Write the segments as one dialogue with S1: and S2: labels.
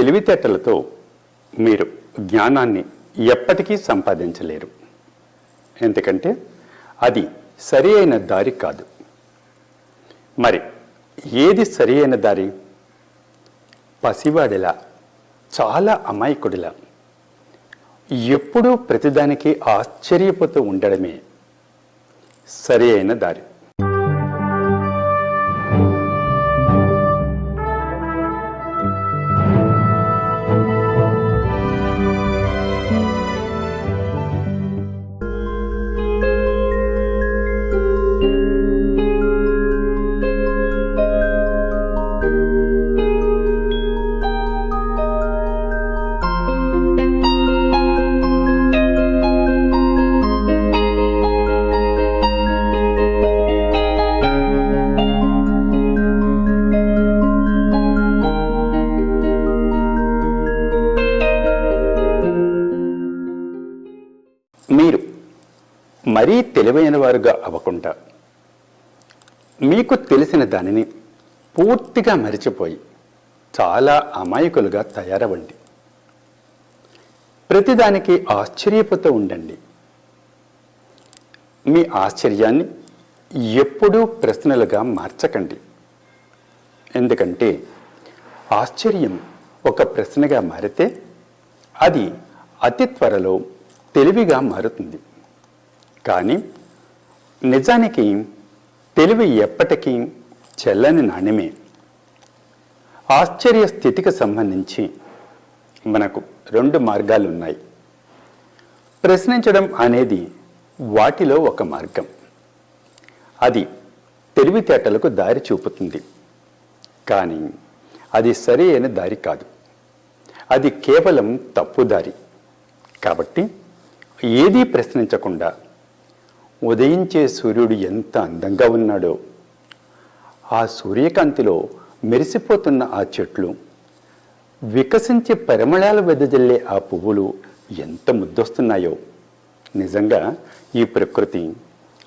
S1: తెలివితేటలతో మీరు జ్ఞానాన్ని ఎప్పటికీ సంపాదించలేరు. ఎందుకంటే అది సరి అయిన దారి కాదు. మరి ఏది సరి అయిన దారి? పసివాడిలా చాలా అమాయకుడిలా. ఎప్పుడూ ప్రతిదానికి ఆశ్చర్యపోతూ ఉండడమే సరి అయిన దారి. తెలివైన వారుగా అవ్వకుండా మీకు తెలిసిన దానిని పూర్తిగా మరిచిపోయి చాలా అమాయకులుగా తయారవ్వండి. ప్రతిదానికి ఆశ్చర్యపోతూ ఉండండి. మీ ఆశ్చర్యాన్ని ఎప్పుడూ ప్రశ్నలుగా మార్చకండి. ఎందుకంటే ఆశ్చర్యం ఒక ప్రశ్నగా మారితే అది అతి త్వరలో తెలివిగా మారుతుంది. కానీ నిజానికి తెలివి ఎప్పటికీ చెల్లని నాణ్యమే. ఆశ్చర్య స్థితికి సంబంధించి మనకు రెండు మార్గాలు ఉన్నాయి ప్రశ్నించడం అనేది వాటిలో ఒక మార్గం. అది తెలివితేటలకు దారి చూపుతుంది. కానీ అది సరి అయిన దారి కాదు. అది కేవలం తప్పు దారి. కాబట్టి ఏదీ ప్రశ్నించకుండా ఉదయించే సూర్యుడు ఎంత అందంగా ఉన్నాడో. ఆ సూర్యకాంతిలో మెరిసిపోతున్న ఆ చెట్లు వికసించి పరిమళాలు వెదజల్లే ఆ పువ్వులు ఎంత ముద్దొస్తున్నాయో. నిజంగా ఈ ప్రకృతి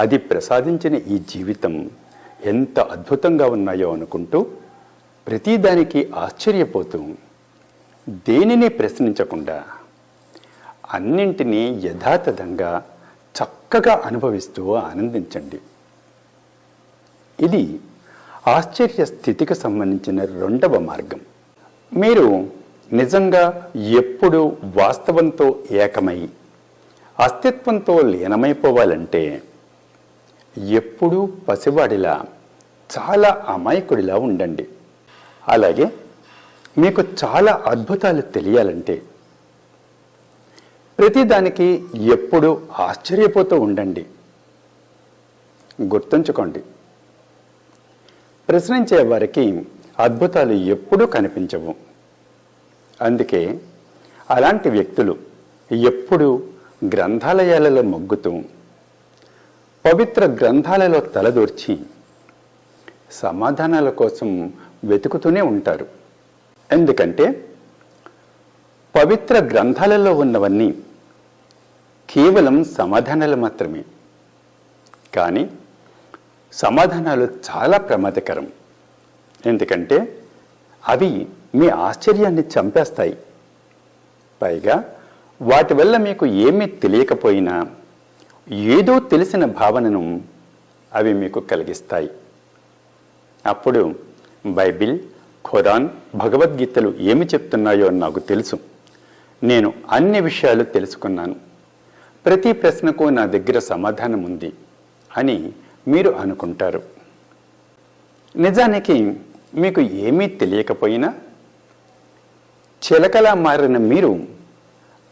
S1: అది ప్రసాదించిన ఈ జీవితం ఎంత అద్భుతంగా ఉన్నాయో అనుకుంటూ ప్రతిదానికి ఆశ్చర్యపోతూ దేనిని ప్రశ్నించకుండా అన్నింటినీ యథాతథంగా చక్కగా అనుభవిస్తూ ఆనందించండి. ఇది ఆశ్చర్య స్థితికి సంబంధించిన రెండవ మార్గం. మీరు నిజంగా ఎప్పుడు వాస్తవంతో ఏకమై అస్తిత్వంతో లీనమైపోవాలంటే ఎప్పుడూ పసివాడిలా చాలా అమాయకుడిలా ఉండండి. అలాగే మీకు చాలా అద్భుతాలు తెలియాలంటే ప్రతిదానికి ఎప్పుడూ ఆశ్చర్యపోతూ ఉండండి. గుర్తుంచుకోండి. ప్రశ్నించే వారికి అద్భుతాలు ఎప్పుడూ కనిపించవు. అందుకే అలాంటి వ్యక్తులు ఎప్పుడూ గ్రంథాలయాలలో మొగ్గుతూ పవిత్ర గ్రంథాలలో తలదూర్చి సమాధానాల కోసం వెతుకుతూనే ఉంటారు. ఎందుకంటే పవిత్ర గ్రంథాలలో ఉన్నవన్నీ కేవలం సమాధానాలు మాత్రమే. కానీ సమాధానాలు చాలా ప్రమాదకరం. ఎందుకంటే అవి మీ ఆశ్చర్యాన్ని చంపేస్తాయి. పైగా వాటి వల్ల మీకు ఏమీ తెలియకపోయినా ఏదో తెలిసిన భావనను అవి మీకు కలిగిస్తాయి. అప్పుడు బైబిల్ ఖురాన్ భగవద్గీతలు ఏమి చెప్తున్నాయో నాకు తెలుసు. నేను అన్ని విషయాలు తెలుసుకున్నాను. ప్రతి ప్రశ్నకు నా దగ్గర సమాధానం ఉంది అని మీరు అనుకుంటారు. నిజానికి మీకు ఏమీ తెలియకపోయినా చిలకలా మారిన మీరు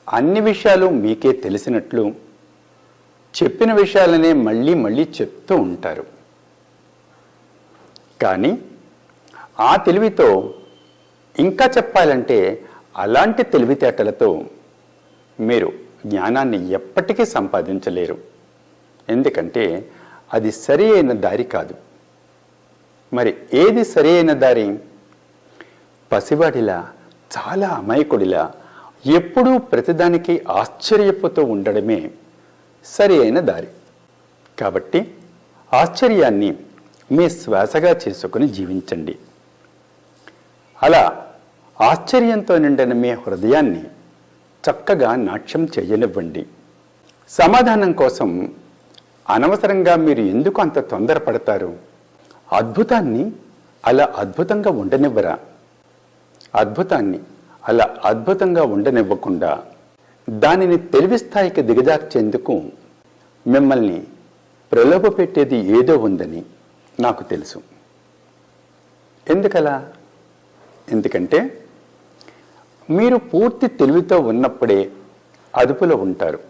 S1: అన్ని విషయాలు మీకే తెలిసినట్లు చెప్పిన విషయాలనే మళ్ళీ మళ్ళీ చెప్తూ ఉంటారు. కానీ ఆ తెలివితో ఇంకా చెప్పాలంటే అలాంటి తెలివితేటలతో మీరు జ్ఞానాన్ని ఎప్పటికీ సంపాదించలేరు. ఎందుకంటే అది సరి అయిన దారి కాదు. మరి ఏది సరి అయిన దారి? పసివాడిలా చాలా అమాయకుడిలా ఎప్పుడూ ప్రతిదానికి ఆశ్చర్యపోతూ ఉండడమే సరి అయిన దారి. కాబట్టి ఆశ్చర్యాన్ని మీ శ్వాసగా చేసుకుని జీవించండి. అలా ఆశ్చర్యంతో నిండిన మీ హృదయాన్ని చక్కగా నాట్యం చేయనివ్వండి. సమాధానం కోసం అనవసరంగా మీరు ఎందుకు అంత తొందరపడతారు? అద్భుతాన్ని అలా అద్భుతంగా ఉండనివ్వరా? అద్భుతాన్ని అలా అద్భుతంగా ఉండనివ్వకుండా దానిని తెలివి స్థాయికి దిగజార్చేందుకు మిమ్మల్ని ప్రలోభ పెట్టేది ఏదో ఉందని నాకు తెలుసు. ఎందుకలా? ఎందుకంటే మీరు పూర్తి తెలివితో ఉన్నప్పుడే అదుపులో ఉంటారు.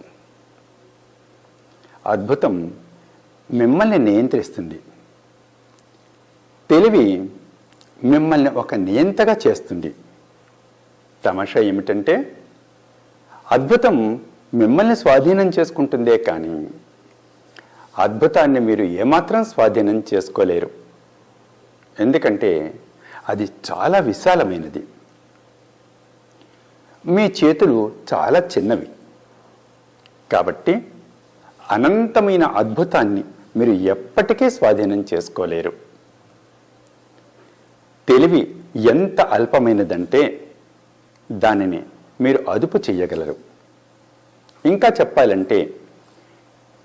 S1: అద్భుతం మిమ్మల్ని నియంత్రిస్తుంది. తెలివి మిమ్మల్ని ఒక నియంతగా చేస్తుంది. తమాషా ఏమిటంటే అద్భుతం మిమ్మల్ని స్వాధీనం చేసుకుంటుందే కానీ అద్భుతాన్ని మీరు ఏమాత్రం స్వాధీనం చేసుకోలేరు. ఎందుకంటే అది చాలా విశాలమైనది. మీ చేతులు చాలా చిన్నవి. కాబట్టి అనంతమైన అద్భుతాన్ని మీరు ఎప్పటికీ స్వాధీనం చేసుకోలేరు. తెలివి ఎంత అల్పమైనదంటే దానిని మీరు అదుపు చేయగలరు. ఇంకా చెప్పాలంటే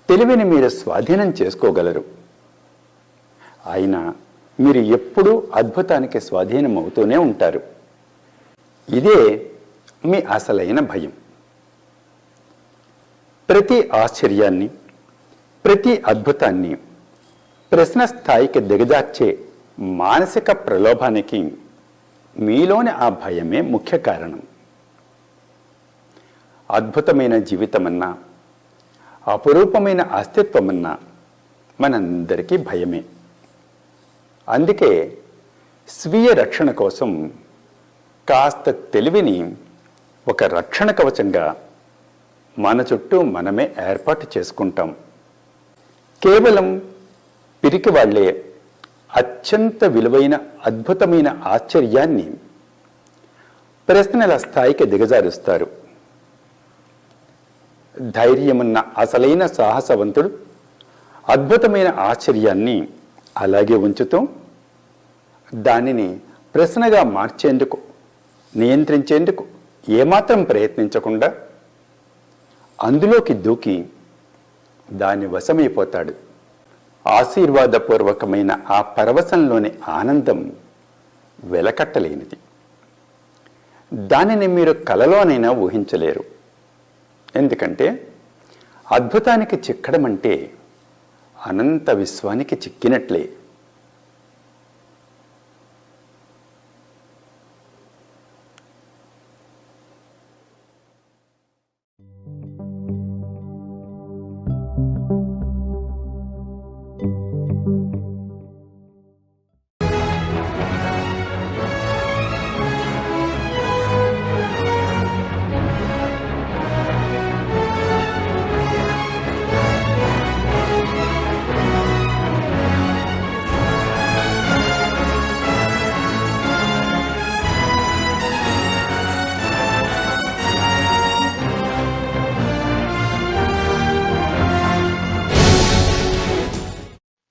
S1: తెలివిని మీరు స్వాధీనం చేసుకోగలరు. అయినా మీరు ఎప్పుడూ అద్భుతానికి స్వాధీనం అవుతూనే ఉంటారు. ఇదే మీ అసలైన భయం. ప్రతి ఆశ్చర్యాన్ని ప్రతి అద్భుతాన్ని ప్రశ్న స్థాయికి దిగజార్చే మానసిక ప్రలోభానికి మీలోని ఆ భయమే ముఖ్య కారణం. అద్భుతమైన జీవితమన్నా అపురూపమైన అస్తిత్వమన్నా మనందరికీ భయమే. అందుకే స్వీయ రక్షణ కోసం కాస్త తెలివిని ఒక రక్షణ కవచంగా మన చుట్టూ మనమే ఏర్పాటు చేసుకుంటాం. కేవలం పిరికి వాళ్ళే అత్యంత విలువైన అద్భుతమైన ఆశ్చర్యాన్ని ప్రశ్నల స్థాయికి దిగజారుస్తారు. ధైర్యమున్న అసలైన సాహసవంతుడు అద్భుతమైన ఆశ్చర్యాన్ని అలాగే ఉంచుతూ దానిని ప్రశ్నగా మార్చేందుకు నియంత్రించేందుకు ఏమాత్రం ప్రయత్నించకుండా అందులోకి దూకి దాని వశమైపోతాడు. ఆశీర్వాదపూర్వకమైన ఆ పరవశంలోని ఆనందం వెలకట్టలేనిది. దానిని మీరు కలలోనైనా ఊహించలేరు. ఎందుకంటే అద్భుతానికి చిక్కడం అంటే అనంత విశ్వానికి చిక్కినట్లే.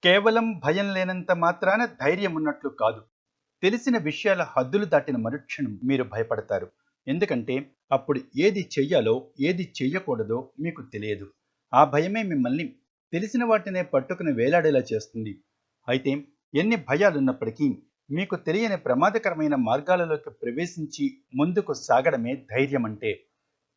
S2: కేవలం భయం లేనంత మాత్రాన ధైర్యం ఉన్నట్లు కాదు. తెలిసిన విషయాల హద్దులు దాటిన మరుక్షణం మీరు భయపడతారు. ఎందుకంటే అప్పుడు ఏది చెయ్యాలో ఏది చెయ్యకూడదో మీకు తెలియదు. ఆ భయమే మిమ్మల్ని తెలిసిన వాటినే పట్టుకుని వేలాడేలా చేస్తుంది. అయితే ఎన్ని భయాలున్నప్పటికీ మీకు తెలియని ప్రమాదకరమైన మార్గాలలోకి ప్రవేశించి ముందుకు సాగడమే ధైర్యం అంటే.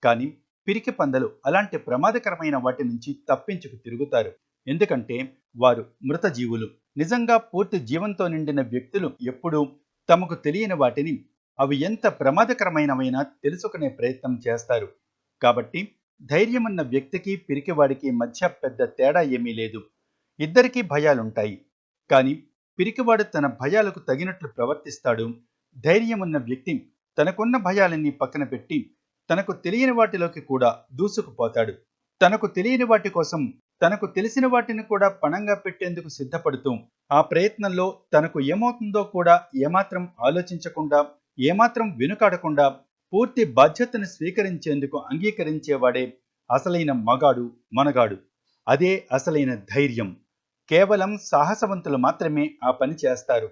S2: కానీ పిరికి పందలు అలాంటి ప్రమాదకరమైన వాటి నుంచి తప్పించుకు తిరుగుతారు. ఎందుకంటే వారు మృత జీవులు. నిజంగా పూర్తి జీవంతో నిండిన వ్యక్తులు ఎప్పుడూ తమకు తెలియని వాటిని అవి ఎంత ప్రమాదకరమైనవైనా తెలుసుకునే ప్రయత్నం చేస్తారు. కాబట్టి ధైర్యమున్న వ్యక్తికి పిరికివాడికి మధ్య పెద్ద తేడా ఏమీ లేదు. ఇద్దరికీ భయాలుంటాయి. కానీ పిరికివాడు తన భయాలకు తగినట్లు ప్రవర్తిస్తాడు. ధైర్యమున్న వ్యక్తి తనకున్న భయాలన్నీ పక్కన పెట్టి తనకు తెలియని వాటిలోకి కూడా దూసుకుపోతాడు. తనకు తెలియని వాటి కోసం తనకు తెలిసిన వాటిని కూడా పణంగా పెట్టేందుకు సిద్ధపడుతూ ఆ ప్రయత్నంలో తనకు ఏమవుతుందో కూడా ఏమాత్రం ఆలోచించకుండా ఏమాత్రం వెనుకాడకుండా పూర్తి బాధ్యతను స్వీకరించేందుకు అంగీకరించేవాడే అసలైన మగాడు మనగాడు. అదే అసలైన ధైర్యం. కేవలం సాహసవంతులు మాత్రమే ఆ పని చేస్తారు.